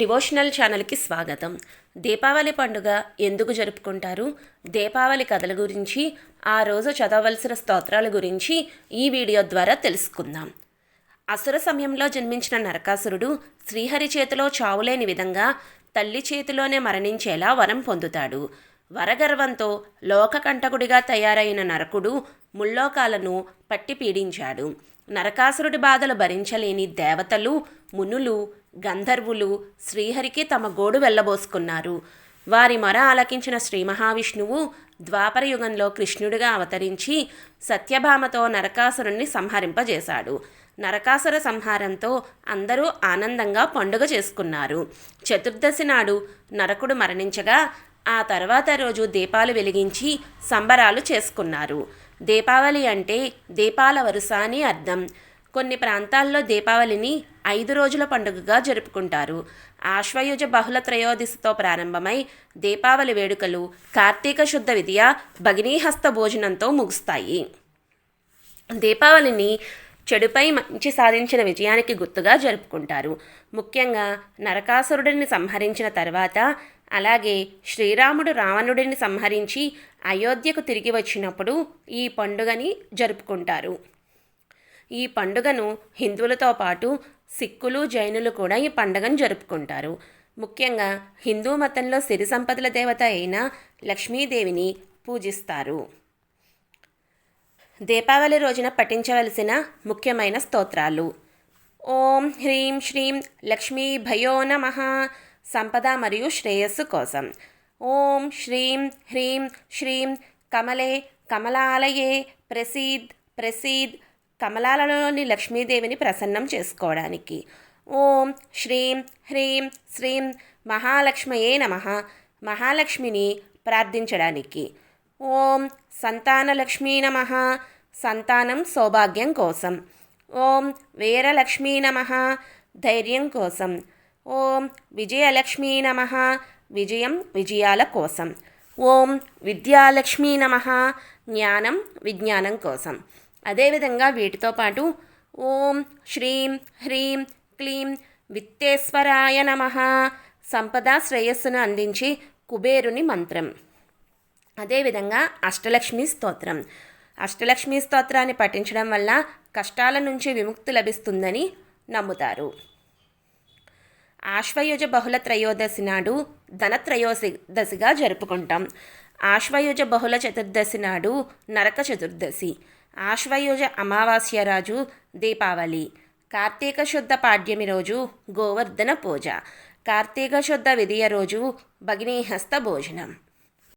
Devotional ఛానల్కి స్వాగతం. దీపావళి పండుగ ఎందుకు జరుపుకుంటారు? దీపావళి కథల గురించి ఆ రోజు చదవలసిన స్తోత్రాల గురించి ఈ వీడియో ద్వారా తెలుసుకుందాం. అసుర సమయంలో జన్మించిన నరకాసురుడు శ్రీహరి చేతిలో చావులేని విధంగా తల్లి చేతిలోనే మరణించేలా వరం పొందుతాడు. వరగర్వంతో లోకకంటకుడిగా తయారైన నరకుడు ముల్లోకాలను పట్టి పీడించాడు. నరకాసురుడి బాధలు భరించలేని దేవతలు మునులు గంధర్వులు శ్రీహరికి తమ గోడు వెళ్ళబోసుకున్నారు. వారి మొర ఆలకించిన శ్రీ మహావిష్ణువు ద్వాపర యుగంలో కృష్ణుడిగా అవతరించి సత్యభామతో నరకాసురుణ్ణి సంహరింపజేశాడు. నరకాసుర సంహారంతో అందరూ ఆనందంగా పండుగ చేసుకున్నారు. చతుర్దశి నాడు నరకుడు మరణించగా ఆ తర్వాత రోజు దీపాలు వెలిగించి సంబరాలు చేసుకున్నారు. దీపావళి అంటే దీపాల వరుస అని అర్థం. కొన్ని ప్రాంతాల్లో దీపావళిని ఐదు రోజుల పండుగగా జరుపుకుంటారు. ఆశ్వయుజ బహుళ త్రయోదశితో ప్రారంభమై దీపావళి వేడుకలు కార్తీక శుద్ధ విద్య భగినీహస్త భోజనంతో ముగుస్తాయి. దీపావళిని చెడుపై మంచి సాధించిన విజయానికి గుర్తుగా జరుపుకుంటారు. ముఖ్యంగా నరకాసురుడిని సంహరించిన తర్వాత అలాగే శ్రీరాముడు రావణుడిని సంహరించి అయోధ్యకు తిరిగి వచ్చినప్పుడు ఈ పండుగని జరుపుకుంటారు. ఈ పండుగను హిందువులతో పాటు సిక్కులు జైనులు కూడా ఈ పండుగను జరుపుకుంటారు. ముఖ్యంగా హిందూ మతంలో సిరి సంపదల దేవత అయిన లక్ష్మీదేవిని పూజిస్తారు. దీపావళి రోజున పఠించవలసిన ముఖ్యమైన స్తోత్రాలు. ఓం హ్రీం శ్రీం లక్ష్మీ భయో నమ. సంపద మరియు శ్రేయస్సు కోసం. ఓం శ్రీం హ్రీం శ్రీం కమలే కమలాలయే ప్రసీద్ ప్రసీద్ కమలాలలోని లక్ష్మీదేవిని ప్రసన్నం చేసుకోవడానికి. ఓం శ్రీం హ్రీం శ్రీం మహాలక్ష్మయే నమ మహాలక్ష్మిని ప్రార్థించడానికి. ఓం సంతానలక్ష్మీ నమ సంతానం సౌభాగ్యం కోసం. ఓం వీరలక్ష్మీ నమ ధైర్యం కోసం. ఓం విజయలక్ష్మీ నమ. విజయం విజయాల కోసం. ఓం విద్యాలక్ష్మీ నమ. జ్ఞానం విజ్ఞానం కోసం. అదేవిధంగా వీటితో పాటు ఓం శ్రీం హ్రీం క్లీం విత్తేశ్వరాయ నమ. సంపద శ్రేయస్సును అందించి కుబేరుని మంత్రం. అదేవిధంగా అష్టలక్ష్మి స్తోత్రం. అష్టలక్ష్మి స్తోత్రాన్ని పఠించడం వల్ల కష్టాల నుంచి విముక్తి లభిస్తుందని నమ్ముతారు. ఆశ్వయుజ బహుళ త్రయోదశి నాడు ధనత్రయోసి దశిగా జరుపుకుంటాం. ఆశ్వయుజ బహుళ చతుర్దశి నాడు నరక చతుర్దశి. ఆశ్వయుజ అమావాస్య రాజు దీపావళి. కార్తీక శుద్ధ పాడ్యమి రోజు గోవర్ధన పూజ. కార్తీక శుద్ధ విధియ రోజు భగినీహస్త భోజనం.